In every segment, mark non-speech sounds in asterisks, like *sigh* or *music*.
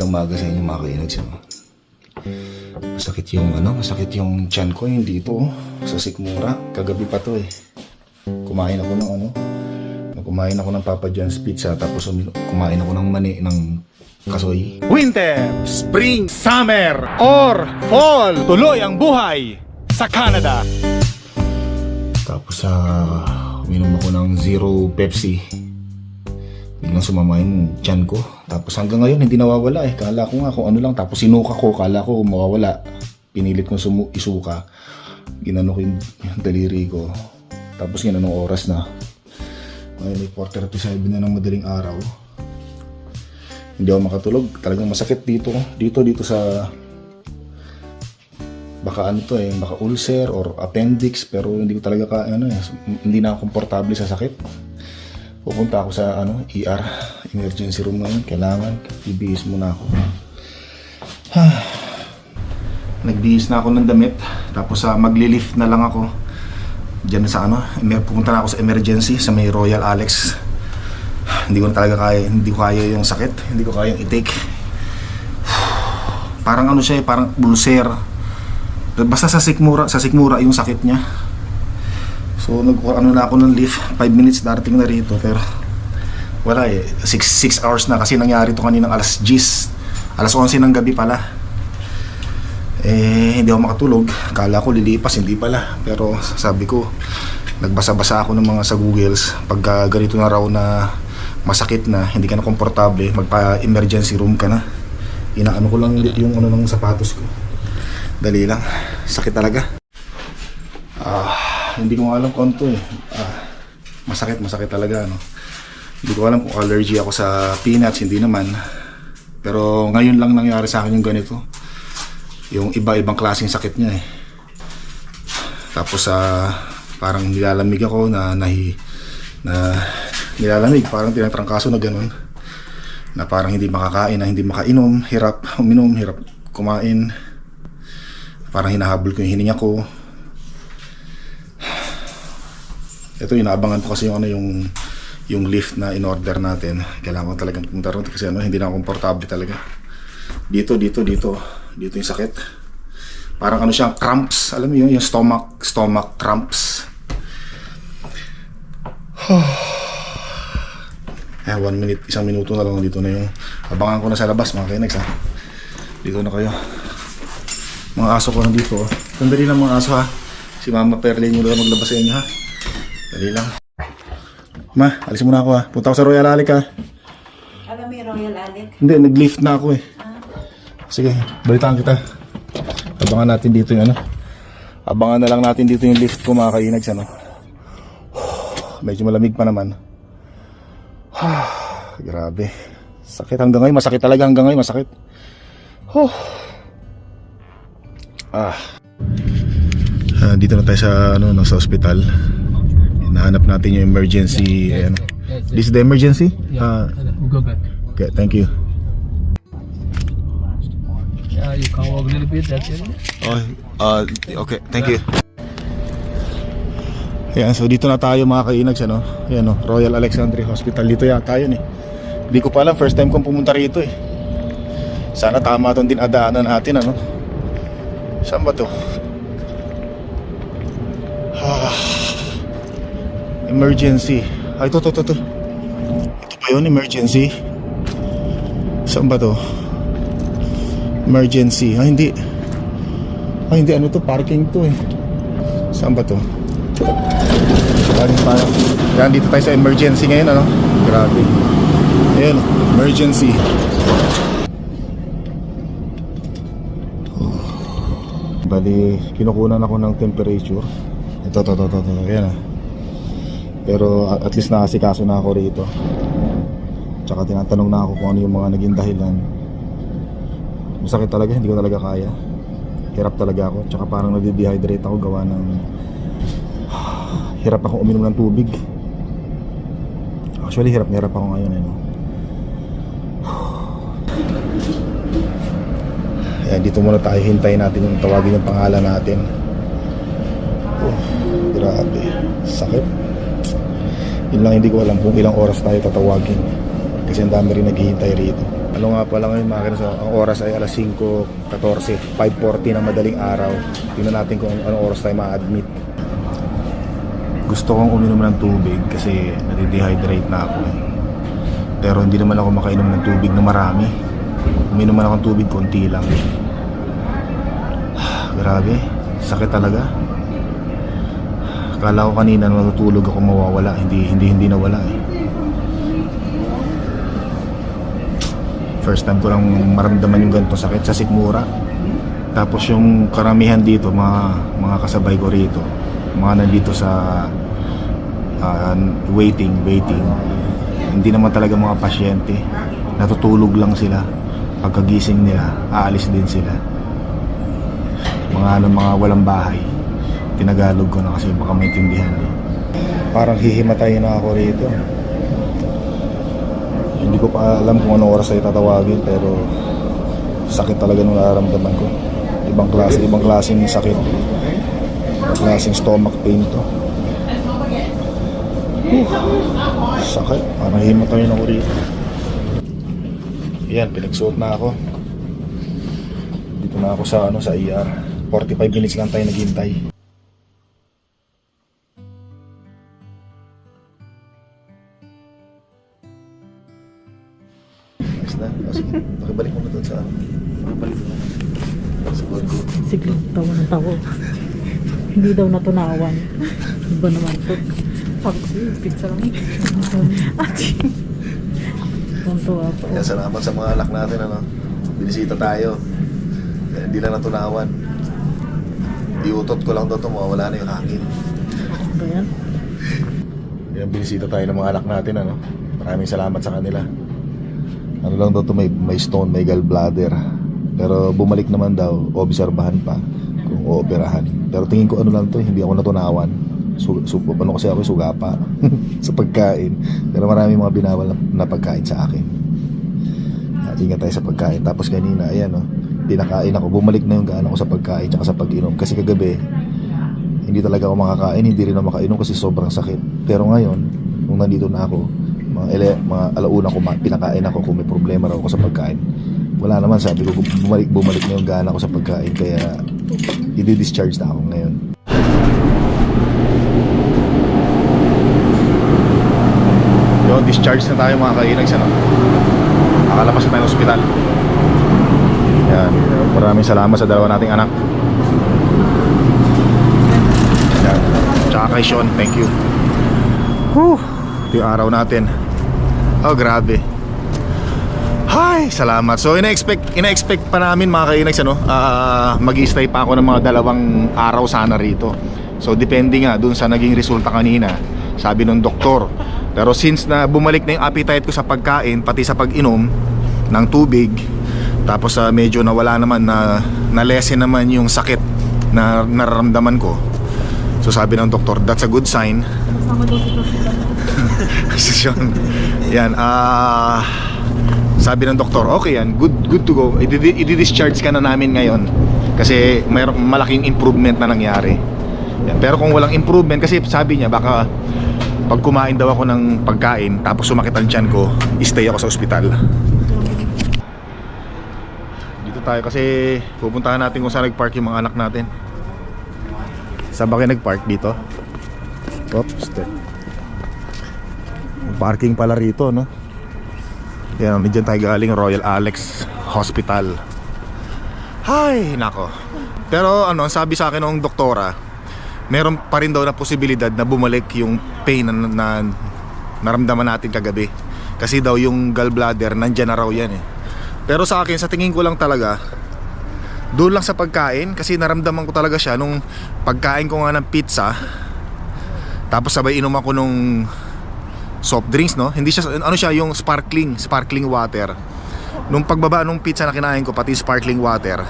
Magandang maga sa inyo mga kainag siya. Masakit yung ano, masakit yung tiyan ko yung dito oh, sa sikmura. Kagabi pa to eh. Kumain ako ng ano, kumain ako ng Papa John's pizza tapos kumain ako ng mani ng kasoy. Winter, Spring, Summer, or Fall. Tuloy ang buhay sa Canada. Tapos sa uminom ako ng Zero Pepsi. Biglang sumama yung tiyan ko. Tapos hanggang ngayon hindi nawawala eh. Kala ko nga kung ano lang. Tapos sinuka ko. Kala ko mawawala. Pinilit kong sumu- isuka. Ginano ko yung, yung daliri ko. Tapos yun anong oras na. Ngayon ay 4.37 na ng madaling araw. Hindi ako makatulog. Talagang masakit dito. Dito, dito sa baka ano to eh, baka ulcer or appendix pero hindi ko talaga ka, ano eh, hindi na ako komportable sa sakit. Pupunta ako sa ano, ER, emergency room ngayon, kailangan ibihis muna ako. *sighs* Nagbihis na ako ng damit, tapos sa magli-lift na lang ako. Diyan sa ano, pupunta na ako sa emergency sa may Royal Alex. *sighs* Hindi ko na talaga kaya, hindi ko kaya yung sakit, hindi ko kaya yung i-take. *sighs* Parang ano siya eh, parang ulcer. Basta sa sikmura, sa sikmura yung sakit niya. So nag ano na ako ng lift, 5 minutes darating na rito pero wala eh, 6 6 hours na kasi nangyari to kaninang alas 10. Alas 11 ng gabi pala. Eh hindi ako makatulog. Kala ko lilipas, hindi pala. Pero sabi ko, nagbasa-basa ako ng mga sa Googles pagka ganito na raw na masakit na, hindi ka na komportable, magpa-emergency room ka na. Inaano ko lang yung ano ng sapatos ko. Dali lang. Sakit talaga. Ah, hindi ko alam kung ano eh. Ah, masakit, masakit talaga. No? Hindi ko alam kung allergy ako sa peanuts, hindi naman. Pero ngayon lang nangyari sa akin yung ganito. Yung iba-ibang klaseng sakit niya eh. Tapos sa parang nilalamig ako na nahi na nilalamig, parang tinatrangkaso na ganun. Na parang hindi makakain, na hindi makainom, hirap uminom, hirap kumain parang hinahabol ko yung hininga ko ito inaabangan ko kasi yung ano yung yung lift na in order natin kailangan ko talagang pumunta ron kasi ano hindi na komportable talaga dito dito dito dito yung sakit parang ano siya cramps alam mo yun yung stomach stomach cramps *sighs* eh one minute isang minuto na lang dito na yung abangan ko na sa labas mga kainex ha dito na kayo mga aso ko nandito. oh. Sandali lang mga aso ha. Si Mama Perlin yung maglabas sa inyo ha. Dali lang. Ma, alis muna ako ha. Punta ako sa Royal Alic ha. Alam mo yung Royal Alec? Hindi, nag-lift na ako eh. Sige, balitaan kita. Abangan natin dito yung ano. Abangan na lang natin dito yung lift ko mga kainags ano. *sighs* Medyo malamig pa naman. *sighs* Grabe. Sakit hanggang ngayon. Masakit talaga hanggang ngayon. Masakit. Huh. Ah. Ah, dito na tayo sa ano no, sa ospital. Hinahanap natin yung emergency eh, ano. This is the emergency? We'll go back. okay, thank you. Yeah, you can walk a little bit. That's it. Oh, uh, okay, thank you. Ayan, so dito na tayo mga kainags, ano? Ayan, no, Royal Alexandria Hospital. Dito yata yun eh. Hindi ko pa alam, first time kong pumunta rito eh. Sana tama itong dinadaanan natin, ano? Saan ba to? Emergency. Ay, ito, ito, ito, ito. Ito ba yun, emergency? Saan ba to? Emergency. Ah, hindi. Ah, hindi. Ano to? Parking to eh. Saan ba to? Parang parang. Yan, dito tayo sa emergency ngayon, ano? Grabe. Ayan, emergency. Bali, kinukunan ako ng temperature. Ito, ito, ito, ito. Ayan ah. Pero at least nakasikaso na ako rito. Tsaka tinatanong na ako kung ano yung mga naging dahilan. Masakit talaga, hindi ko talaga kaya. Hirap talaga ako. Tsaka parang nade-dehydrate ako gawa ng *sighs* hirap ako uminom ng tubig. Actually, hirap na hirap ako ngayon. Eh, no? *sighs* Ayan, dito muna tayo. Hintayin natin yung tawagin yung pangalan natin. Oh, grabe. Sakit. Yun lang hindi ko alam kung ilang oras tayo tatawagin. Kasi ang dami rin naghihintay rito. Ano nga pala ngayon mga kinaso, ang oras ay alas 5.14, 5.40 ng madaling araw. Tingnan natin kung anong oras tayo ma-admit. Gusto kong uminom ng tubig kasi nadidehydrate na ako eh. Pero hindi naman ako makainom ng tubig na marami. Uminom man ako ng tubig, konti lang. *sighs* Grabe, sakit talaga. Akala ko kanina natutulog ako mawawala, hindi hindi hindi nawala eh. First time ko lang maramdaman yung ganito sakit sa sikmura. Tapos yung karamihan dito, mga mga kasabay ko rito, mga nandito sa ah, waiting, waiting. Hindi naman talaga mga pasyente. Natutulog lang sila. Pagkagising nila, aalis din sila. Mga ano, mga walang bahay. Tinagalog ko na kasi baka maintindihan. Parang hihimatay na ako rito. Hindi ko pa alam kung anong oras ay tatawagin pero sakit talaga nung nararamdaman ko. Ibang klase, ibang klaseng sakit. Ibang klaseng stomach pain to. Whew. Sakit. Parang himatay na ako rito. Yan, pinagsuot na ako. Dito na ako sa ano sa ER. 45 minutes lang tayo naghintay. O, sige, pakibalik mo na doon sa ano. Pakibalik mo na. Sa ko. Sige, tawa ng tawa. Hindi daw natunawan. Iba naman to. "Eh, pizza lang. Ati. Tuntua pa. Kaya salamat sa mga alak natin, ano. Binisita tayo. Kaya hindi lang natunawan. Iutot ko lang ito, mawawala na yung hangin. Ba yan? Yan, binisita tayo ng mga anak natin, ano. Maraming salamat sa kanila. Ano lang daw to may, may stone, may gallbladder. Pero bumalik naman daw, obserbahan pa kung ooperahan. Pero tingin ko ano lang to, hindi ako natunawan. Su, su, ano kasi ako suga pa *laughs* sa pagkain. Pero marami mga binawal na, na pagkain sa akin. Ah, ingat tayo sa pagkain. Tapos kanina, ayan oh, pinakain ako. Bumalik na yung gaano ko sa pagkain tsaka sa pag-inom. Kasi kagabi, hindi talaga ako makakain, hindi rin ako makainom kasi sobrang sakit. Pero ngayon, nung nandito na ako, mga, ele, mga alauna ko, pinakain ako kung may problema raw ako sa pagkain. Wala naman, sabi ko, bumalik, bumalik na yung gana ko sa pagkain, kaya i-discharge na ako ngayon. Yun, discharge na tayo mga kainags, ano? Nakalabas na tayo ng ospital. Yan, maraming salamat sa dalawa nating anak. Yan. Tsaka kay Sean, thank you. Whew. Ito yung araw natin. Oh, grabe. Hi, salamat. So, ina-expect, ina-expect pa namin mga kainags, ano, ah, mag-stay pa ako ng mga dalawang araw sana rito. So, depende nga dun sa naging resulta kanina, sabi ng doktor. Pero since na bumalik na yung appetite ko sa pagkain, pati sa pag-inom ng tubig, tapos ah, medyo nawala naman na na-lessen naman yung sakit na nararamdaman ko. So sabi ng doktor, that's a good sign. Si Sean. Yan, ah sabi ng doktor, okay yan, good good to go. Idi- I-discharge ka na namin ngayon kasi may malaking improvement na nangyari. Yan. Pero kung walang improvement kasi sabi niya baka pag kumain daw ako ng pagkain tapos sumakit ang tiyan ko, stay ako sa ospital. Dito tayo kasi pupuntahan natin kung saan nag-park yung mga anak natin. Saan ba kayo nag-park dito? Oops, step. Parking pala rito, no? Yan, nandiyan tayo galing Royal Alex Hospital. Hay, nako. Pero ano, sabi sa akin ng doktora, meron pa rin daw na posibilidad na bumalik yung pain na, na naramdaman natin kagabi. Kasi daw yung gallbladder, nandyan na raw yan eh. Pero sa akin, sa tingin ko lang talaga, doon lang sa pagkain kasi naramdaman ko talaga siya nung pagkain ko nga ng pizza. Tapos sabay inom ako nung soft drinks no? Hindi siya ano siya yung sparkling sparkling water. Nung pagbaba nung pizza na kinain ko pati sparkling water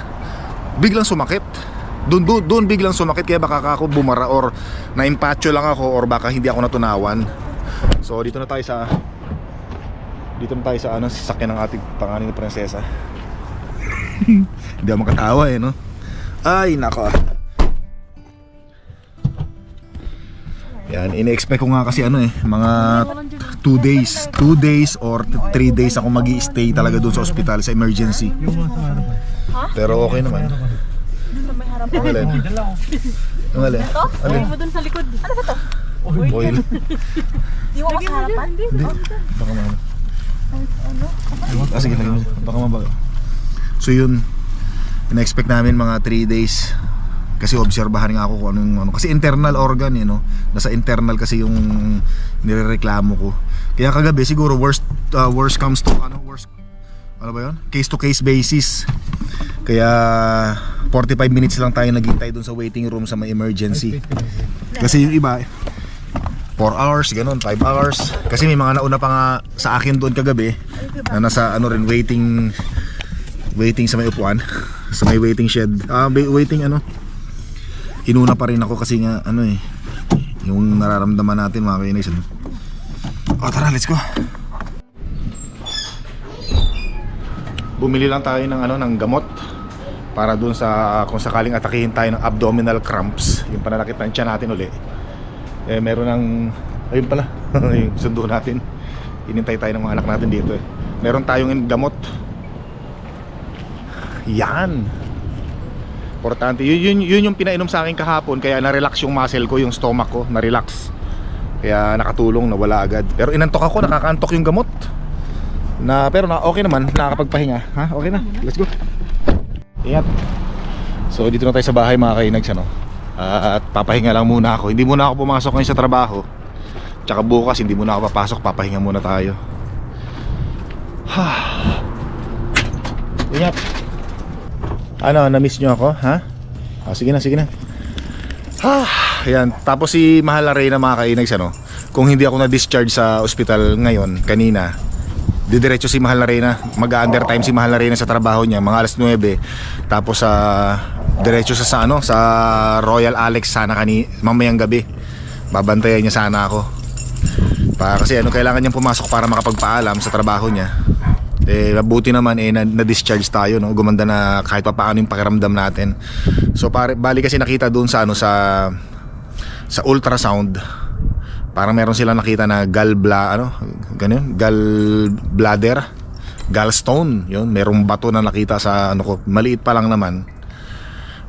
biglang sumakit. Doon doon doon biglang sumakit kaya baka ako bumara or na impatcho lang ako or baka hindi ako natunawan. So dito na tayo sa dito na tayo sa ano sasakyan ng ating panganin na prinsesa hindi ako makatawa eh no ay nako yan ini-expect ko nga kasi ano eh mga two days. Two days or th- three days ako mag stay talaga doon sa ospital sa emergency. Pero okay naman. Ang alin? Ang alin? Alin? mo dun sa likod. Ano ba to? Oil. Di mo ka sa harapan? Hindi. Baka ma... Ah, sige, lagyan mo. Baka mabago. So yun, in-expect namin mga 3 days. Kasi obserbahan nga ako kung anong ano. Kasi internal organ eh, no? Nasa internal kasi yung nirereklamo ko. Kaya kagabi siguro worst uh, worst comes to ano worst ano ba yun? Case to case basis. Kaya 45 minutes lang tayo naghintay doon sa waiting room sa may emergency. Kasi yung iba 4 hours, ganun, 5 hours. Kasi may mga nauna pa nga sa akin doon kagabi na nasa ano rin waiting waiting sa may upuan, *laughs* sa may waiting shed. Ah, waiting ano. Inuna pa rin ako kasi nga ano eh yung nararamdaman natin mga kainis ano. Oh, tara, let's go. Bumili lang tayo ng ano ng gamot para dun sa kung sakaling atakihin tayo ng abdominal cramps, yung pananakit ng tiyan natin uli eh meron ng ayun pala *laughs* yung sundo natin inintay tayo ng mga anak natin dito eh meron tayong gamot yan. Importante. Yun, yun, yun yung pinainom sa akin kahapon kaya na-relax yung muscle ko yung stomach ko na-relax. Kaya nakatulong nawala agad. Pero inantok ako nakakaantok yung gamot. Na pero na okay naman nakakapagpahinga. Ha? Okay na? Let's go. Ingat. So dito na tayo sa bahay mga kainags ano? At papahinga lang muna ako. Hindi muna ako pumasok ngayon sa trabaho. Tsaka bukas hindi muna ako papasok, papahinga muna tayo. Ha. *sighs* Ingat. Ano, na-miss nyo ako, ha? Ah, sige na, sige na. Ha. Ayan, tapos si Mahal na Reyna mga kainags ano. Kung hindi ako na-discharge sa ospital ngayon, kanina, didiretso si Mahal na Reyna mag-under time si Mahal na Reyna sa trabaho niya mga alas 9 tapos sa diretso sa, sa ano sa Royal Alex sana kani mamayang gabi babantayan niya sana ako para kasi ano kailangan niyang pumasok para makapagpaalam sa trabaho niya eh mabuti naman eh na, na-discharge tayo no? Gumanda na kahit pa paano yung pakiramdam natin. So pare bali kasi nakita doon sa ano sa sa ultrasound parang meron silang nakita na gallbla ano ganun gallbladder gallstone yun. Merong bato na nakita sa ano ko maliit pa lang naman.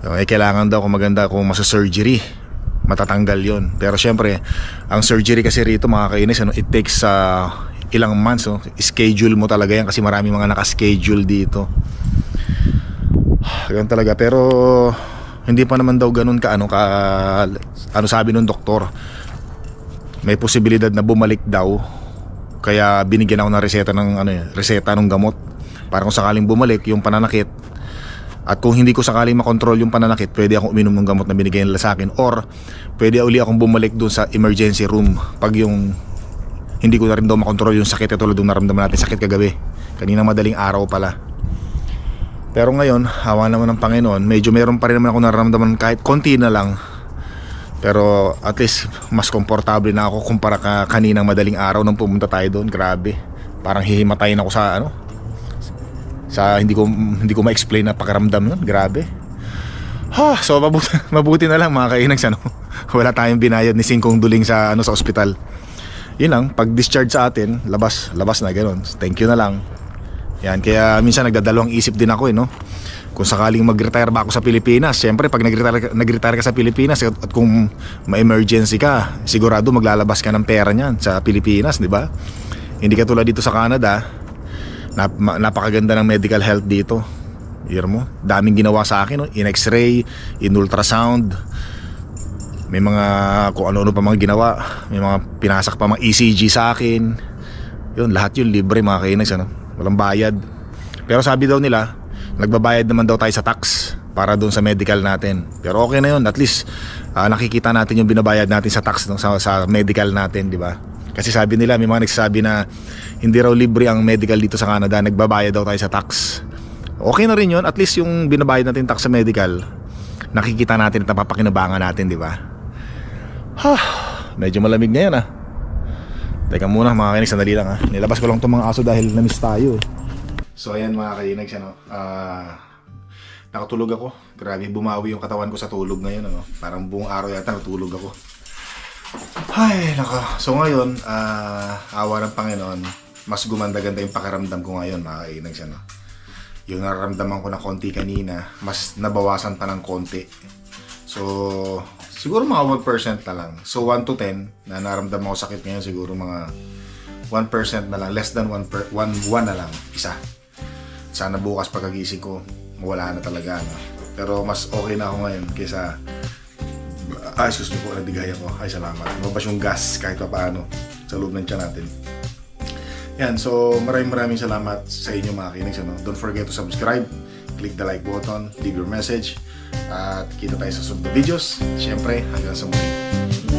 Eh kailangan daw kung maganda kung masa surgery matatanggal yon pero syempre ang surgery kasi rito mga kainis ano it takes uh, ilang months no? schedule mo talaga yan kasi marami mga naka-schedule dito. *sighs* Ganun talaga. Pero hindi pa naman daw ganun ka ano ka ano sabi nung doktor? May posibilidad na bumalik daw. Kaya binigyan ako ng reseta ng ano eh, reseta ng gamot. Para kung sakaling bumalik yung pananakit. At kung hindi ko sakaling makontrol yung pananakit pwede akong uminom ng gamot na binigay nila sa akin. Or pwede uli akong bumalik dun sa emergency room pag yung hindi ko na rin daw makontrol yung sakit tulad ng naramdaman natin sakit kagabi kanina madaling araw pala pero ngayon hawa naman ng Panginoon medyo meron pa rin naman ako nararamdaman kahit konti na lang pero at least mas komportable na ako kumpara ka kaninang madaling araw nung pumunta tayo doon. Grabe. Parang hihimatayin ako sa ano. Sa hindi ko hindi ko ma-explain na pakiramdam nun. Grabe. Ha, so mabuti, *laughs* mabuti na lang mga kainags ano. *laughs* Wala tayong binayad ni Singkong Duling sa ano sa ospital. Yun lang, pag discharge sa atin, labas, labas na ganoon. Thank you na lang. Yan, kaya minsan nagdadalawang isip din ako eh, no? Kung sakaling mag-retire ba ako sa Pilipinas, syempre pag nag-retire, nag-retire ka sa Pilipinas at, kung ma-emergency ka, sigurado maglalabas ka ng pera niyan sa Pilipinas, di ba? Hindi ka tulad dito sa Canada, nap, napakaganda ng medical health dito. Hear mo? Daming ginawa sa akin, no? in x-ray, in ultrasound, may mga kung ano-ano pa mga ginawa, may mga pinasak pa mga ECG sa akin. Yun, lahat yun libre mga kainis, ano? Walang bayad. Pero sabi daw nila, nagbabayad naman daw tayo sa tax para doon sa medical natin. Pero okay na yun, at least ah, nakikita natin yung binabayad natin sa tax no, sa, sa medical natin, di ba? Kasi sabi nila, may mga nagsasabi na hindi raw libre ang medical dito sa Canada, nagbabayad daw tayo sa tax. Okay na rin yun, at least yung binabayad natin tax sa medical, nakikita natin at napapakinabangan natin, di ba? Ha, medyo malamig ngayon ah. Teka muna mga kainig, sandali lang ha. Nilabas ko lang itong mga aso dahil namiss tayo eh. So ayan mga kainig, ano, ah, nakatulog ako. Grabe, bumawi yung katawan ko sa tulog ngayon. Ano. Parang buong araw yata natulog ako. Ay, naka. So ngayon, ah, awa ng Panginoon, mas gumanda-ganda yung pakiramdam ko ngayon, mga kainags, ano. Yung nararamdaman ko na konti kanina, mas nabawasan pa ng konti. So, siguro mga 1% na lang. So, 1 to 10 na naramdaman ko sakit ngayon, siguro mga 1% na lang. Less than 1, per, 1, 1 na lang. Isa. Sana bukas pagkagising ko, wala na talaga. No? Pero mas okay na ako ngayon kaysa Ay, excuse me po, nadigay ako. Ay, salamat. Mabas yung gas kahit pa paano sa loob ng tiyan natin. Yan, so maraming maraming salamat sa inyo mga kinigs. Ano? Don't forget to subscribe, click the like button, leave your message, at kita tayo sa sunod na videos. Siyempre, hanggang sa muli.